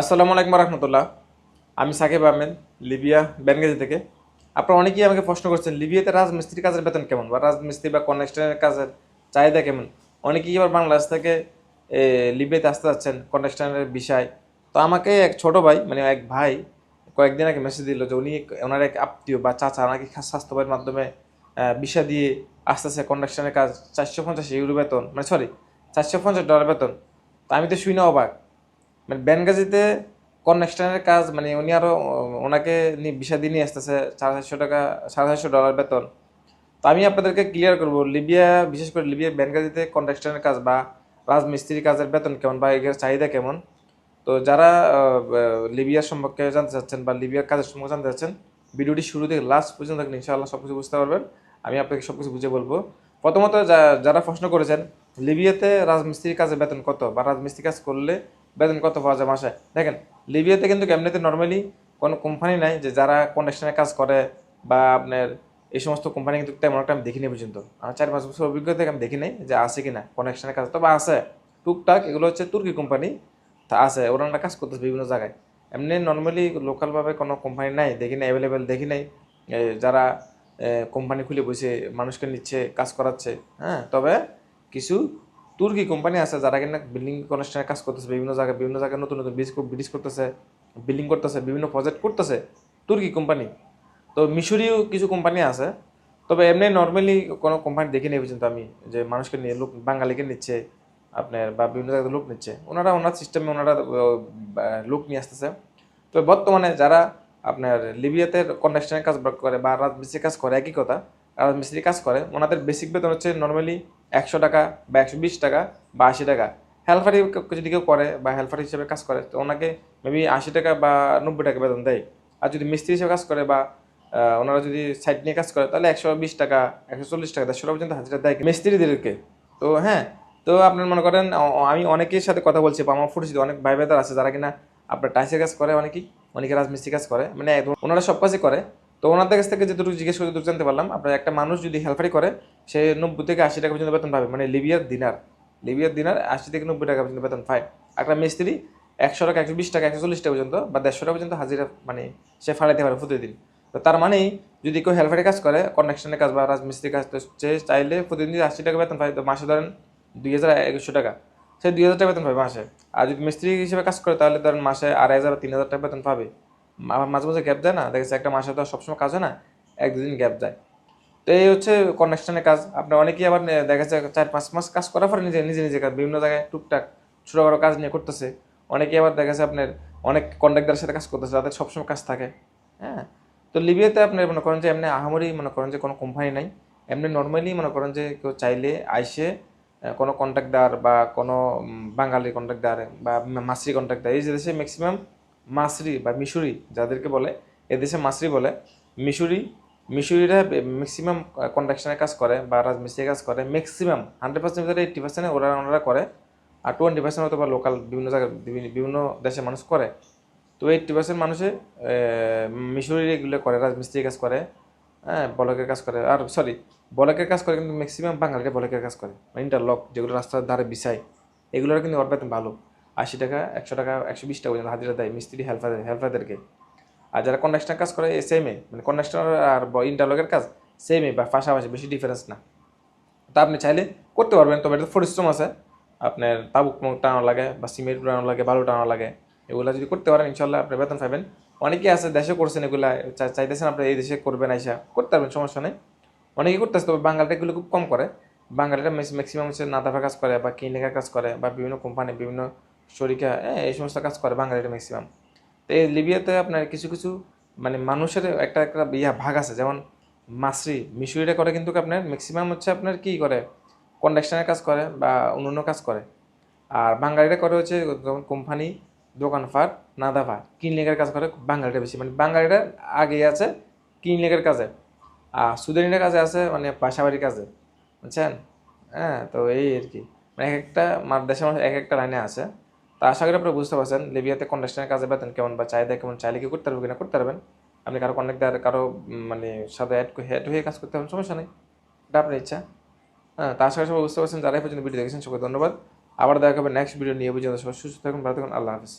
আসসালামু আলাইকুম রহমতুল্লাহ। আমি সাকিব আহমেদ, লিবিয়া বেনগাজি থেকে। আপনারা অনেকেই আমাকে প্রশ্ন করছেন, লিবিয়াতে রাজমিস্ত্রির কাজের বেতন কেমন বা রাজমিস্ত্রি বা কনস্ট্রাকশনের কাজের চাহিদা কেমন? অনেকেই এবার বাংলাদেশ থেকে লিবিয়াতে আসতে যাচ্ছেন কনস্ট্রাকশনের বিষয়। তো আমাকে এক ছোট ভাই মানে এক ভাই, কয়েকদিন আগে মেসেজ দিল যে উনি ওনার এক আত্মীয় বা চাচা নাকি স্বাস্থ্যবাহীর মাধ্যমে বিষা দিয়ে আসতেছে কনস্ট্রাকশনের কাজ, চারশো পঞ্চাশ ইউরো বেতন মানে সরি চারশো পঞ্চাশ ডলার বেতন। তো আমি তো শুই না অবাক। মানে বেনগাজিতে কননেকশনের কাজ মানে উনি আরও ওনাকে দিয়ে নিয়ে আসতেছে সাড়ে চারশো টাকা, সাড়ে চারশো ডলার বেতন। তো আমি আপনাদেরকে ক্লিয়ার করব, লিবিয়া, বিশেষ করে লিবিয়া বেনগাজিতে কনস্ট্রাকশনের কাজ বা রাজমিস্ত্রির কাজের বেতন কেমন বা এর চাহিদা কেমন? তো যারা লিবিয়ার সম্পর্কে জানতে চাচ্ছেন বা লিবিয়ার কাজের সম্পর্কে জানতে চাচ্ছেন, ভিডিওটি শুরু থেকে লাস্ট পর্যন্ত দেখলে ইনশাআল্লাহ সব কিছু বুঝতে পারবেন। আমি আপনাকে সব কিছু বুঝে বলব। প্রথমত যারা প্রশ্ন করেছেন, লিবিয়াতে রাজমিস্ত্রির কাজের বেতন কত বা রাজমিস্ত্রি কাজ করলে বেতন কত পাওয়া যায় মাসে? দেখেন লিবিয়াতে কিন্তু এমনিতে নর্মালি কোনো কোম্পানি নাই যে যারা কন্ডাকশনের কাজ করে বা আপনার এই সমস্ত কোম্পানি কিন্তু তেমন একটা আমি দেখিনি পর্যন্ত। আমার চার পাঁচ বছর অভিজ্ঞতা আমি দেখি নাই যে আছে কি না কনেকশনের কাজ। তবে আছে। টুকটাক এগুলো হচ্ছে তুর্কি কোম্পানি তা আছে। ওরা কাজ করতেছে বিভিন্ন জায়গায়। এমনি নর্মালি লোকালভাবে কোনো কোম্পানি নাই, দেখি নাই অ্যাভেলেবেল দেখি নাই। যারা কোম্পানি খুলে বসে মানুষকে নিচ্ছে, কাজ করাচ্ছে। হ্যাঁ তবে কিছু তুর্কি কোম্পানি আছে যারা কিনা বিল্ডিং কনস্ট্রাকশনের কাজ করতেছে বিভিন্ন জায়গায় বিভিন্ন জায়গায় নতুন নতুন ব্রিজ ব্রিজ করতেছে বিল্ডিং করতেছে, বিভিন্ন প্রজেক্ট করতেছে তুর্কি কোম্পানি? তো মিশরীয় কিছু কোম্পানি আছে, তবে এমনি নর্মালি কোনো কোম্পানি দেখে নেই পর্যন্ত আমি, যে মানুষকে নিয়ে লোক বাঙালিকে নিচ্ছে, আপনার বা বিভিন্ন জায়গায় লোক নিচ্ছে। ওনারা ওনার সিস্টেমে ওনারা লোক নিয়ে আসতেছে। তো বর্তমানে যারা আপনার লিবিয়াতে কন্ডাকশনের কাজ করে বা রাজমিস্ত্রি কাজ করে, একই কথা রাজমিস্ত্রি কাজ করে, ওনাদের বেসিক বেতন হচ্ছে নর্মালি একশো টাকা বা একশো বিশ টাকা বা আশি টাকা। হেল্পারি যদি কেউ করে বা হেল্পার হিসেবে কাজ করে, তো ওনাকে মেবি আশি টাকা বা নব্বই টাকা বেতন দেয়। আর যদি মিস্ত্রি হিসেবে কাজ করে বা ওনারা যদি সাইড নিয়ে কাজ করে, তাহলে একশো বিশ টাকা, একশো চল্লিশ টাকা, দেড়শো টাকা পর্যন্ত হাজিরা দেয় মিস্ত্রিদেরকে। তো হ্যাঁ তো আপনার মনে করেন আমি অনেকের সাথে কথা বলছি বা আমার পরিচিত অনেক ভাই ভাইদার আছে, যারা কিনা আপনার টাইসের কাজ করে, অনেকেই, অনেকে রাজমিস্ত্রি কাজ করে। মানে একদম- ওনারা সব কাজই করে। তো ওনাদের কাছ থেকে যেটুকু জিজ্ঞেস করে যতটুকু জানতে পারলাম, আপনার একটা মানুষ যদি হেল্পারি করে, সে নব্বই থেকে আশি টাকা পর্যন্ত বেতন পাবে মানে লিবিয়ার দিনার লিবিয়ার দিনার আশি থেকে নব্বই টাকা পর্যন্ত বেতন পায় একটা মিস্ত্রি একশো টাকা, একশো বিশ টাকা, একশো চল্লিশ টাকা পর্যন্ত বা দেড়শো টাকা পর্যন্ত হাজিরা মানে সে ফাড়াইতে পারে প্রতিদিন। তো তার মানেই যদি কেউ হেল্পারি কাজ করে কনেকশনের কাজ বা রাজমিস্ত্রি কাজ, তো সে চাইলে প্রতিদিন যদি আশি টাকা বেতন পায়, তো মাসে ধরেন দুই হাজার একশো টাকা, সে দুই হাজার টাকা বেতন পাবে মাসে। আর যদি মিস্ত্রি হিসেবে কাজ করে, তাহলে ধরেন মাসে আড়াই হাজার তিন হাজার টাকা বেতন পাবে। মাঝে মাঝে গ্যাপ দেয় না? দেখেছে একটা মাসে তো সবসময় কাজ হয় না এক দুদিন গ্যাপ দেয়। তো এই হচ্ছে কনেকশনের কাজ। আপনার অনেকেই আবার দেখা যাচ্ছে চার পাঁচ মাস কাজ করার পরে নিজে নিজে নিজে কাজ, বিভিন্ন জায়গায় টুকটাক ছোটো বড়ো কাজ নিয়ে করতেছে। অনেকেই আবার দেখা যাচ্ছে আপনার অনেক কন্ট্রাক্টারের সাথে কাজ করতেছে, তাদের সবসময় কাজ থাকে। হ্যাঁ? তো লিবিয়াতে আপনি মনে করেন যে, এমনি আহামরি মনে করেন যে, কোনো কোম্পানি নাই। এমনি নর্মালি মনে করেন যে, কেউ চাইলে আইসে কোনো কন্ট্রাক্টদার বা কোনো বাঙালি কন্ট্রাক্টদার বা মা- মাসরি কন্ট্রাক্টদার এই যে দেশে ম্যাক্সিমাম মাসরি বা মিশরি যাদেরকে বলে, এদেশে মাসরি বলে, মিশরি, মিশরিরা ম্যাক্সিমাম কন্ট্রাকশনের কাজ করে বা রাজমিস্ত্রির কাজ করে ম্যাক্সিমাম হান্ড্রেড পার্সেন্ট ভিতরে এইট্টি পার্সেন্ট ওরা ওনারা করে আর টোয়েন্টি পার্সেন্ট হয়তো বা লোকাল বিভিন্ন জায়গায় বিভিন্ন- দেশের মানুষ করে। তো এইট্টি পার্সেন্ট মানুষে মিশরি এগুলো করে রাজমিস্ত্রি কাজ করে হ্যাঁ বলকের কাজ করে। আর সরি বলকের কাজ করে কিন্তু ম্যাক্সিমাম বাঙালিরা বলকের কাজ করে ইন্টারলক যেগুলো রাস্তার ধারে বিছায়, এগুলোর কিন্তু ওর ভালো। আশি টাকা, একশো টাকা, একশো বিশ টাকা পর্যন্ত হাজিরা দেয় মিস্ত্রি হেল্পার হেল্পারদেরকে আর যারা কন্ডাক্টার কাজ করে সেমে মানে কন্ডাক্টার আর ইন্টারলকের কাজ সেমে বা পাশাপাশি বেশি ডিফারেন্স না। তা আপনি চাইলে করতে পারবেন, তবে এটা পরিশ্রম আছে। আপনার তাবুক টানো লাগে, বা সিমেন্ট টানো লাগে, বালু টানো লাগে, এগুলো যদি করতে পারেন ইনশাল্লাহ আপনি বেতন পাবেন। অনেকেই আছে, দেশে করছেন এগুলা চাইতেছেন আপনি এই দেশে করবেন আইসা, করতে পারবেন, সমস্যা নেই। অনেকেই করতেছে, তবে বাঙালিটা এগুলো খুব কম করে। বাঙালিরা ম্যাক্সিমাম হচ্ছে নাদাফা কাজ করে, বা ক্লিনিকের কাজ করে, বা বিভিন্ন কোম্পানি, বিভিন্ন শরিকা হ্যাঁ, এই সমস্ত কাজ করে বাঙালিরা ম্যাক্সিমাম তো এই লিবিয়াতে আপনার কিছু কিছু মানে মানুষের একটা একটা ইয়া ভাগ আছে যেমন মাসরি মিশরিরা করে কিন্তু আপনার ম্যাক্সিমাম হচ্ছে আপনার কি করে? কন্ডাকশনের কাজ করে বা অন্য কাজ করে। আর বাঙালিরা করে হচ্ছে যেমন কোম্পানি দোকানপাট নাদাফা ক্লিনিকের কাজ করে বাঙালিরা বেশি। মানে বাঙালিরা আগে আছে ক্লিনিকের কাজে। আর সুদানিরা কাজে আছে মানে পাশাবাড়ির কাজে। বুঝছেন? হ্যাঁ তো এই আর কি। মানে এক একটা মা- দেশের মানুষ এক একটা লাইনে আছে। আশা করি আপনারা বুঝতে পারছেন, লিবিয়াতে কন্ডাকশনের কাজে পেতেন কেমন বা চাহিদা কেমন, চাইলে কি করতে পারবে কিনা করতে পারবেন। আপনি কারও কন্ট্রাক্টার কারও মানে সাথে অ্যাড হেড হয়ে কাজ করতে পারবেন সমস্যা নেই। এটা আপনার ইচ্ছা। হ্যাঁ তা আশা করি সবাই বুঝতে পারছেন যারাই পর্যন্ত ভিডিও দেখেছেন সবাই ধন্যবাদ। আবার দেখা হবে নেক্সট ভিডিও নিয়ে বুঝে সবাই সুস্থ থাকুন, ভালো থাকুন, আল্লাহ হাফিজ।